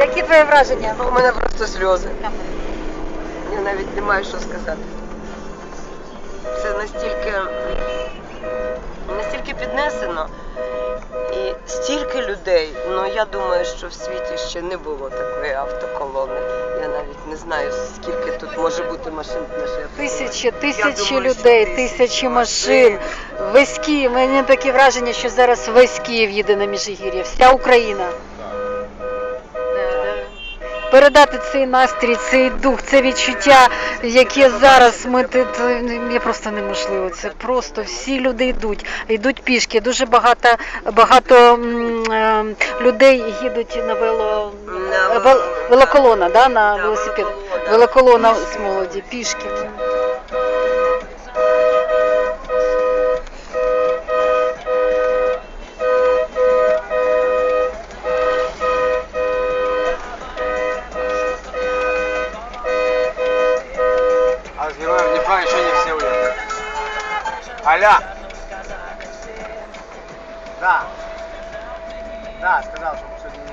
Які твої враження? У мене просто сльози. Я навіть не маю що сказати. Це настільки, настільки піднесено. І стільки людей. Ну я думаю, що в світі ще не було такої автоколони. Я навіть не знаю, скільки тут може бути машин в нашій. Тисячі, тисячі думаю, людей, тисячі тисячі машин. Весь Київ. Мені таке враження, що зараз весь Київ їде на Міжгір'я, вся Україна. Передати цей настрій, цей дух, це відчуття, яке зараз ми тут я просто неможливо. Це просто всі люди йдуть, йдуть пішки. Дуже багато багато е, людей їдуть на вело е, вел- велоколона, да, на велосипед. Велоколона з молоді, пішки. Аля! Да. Да, сказал, что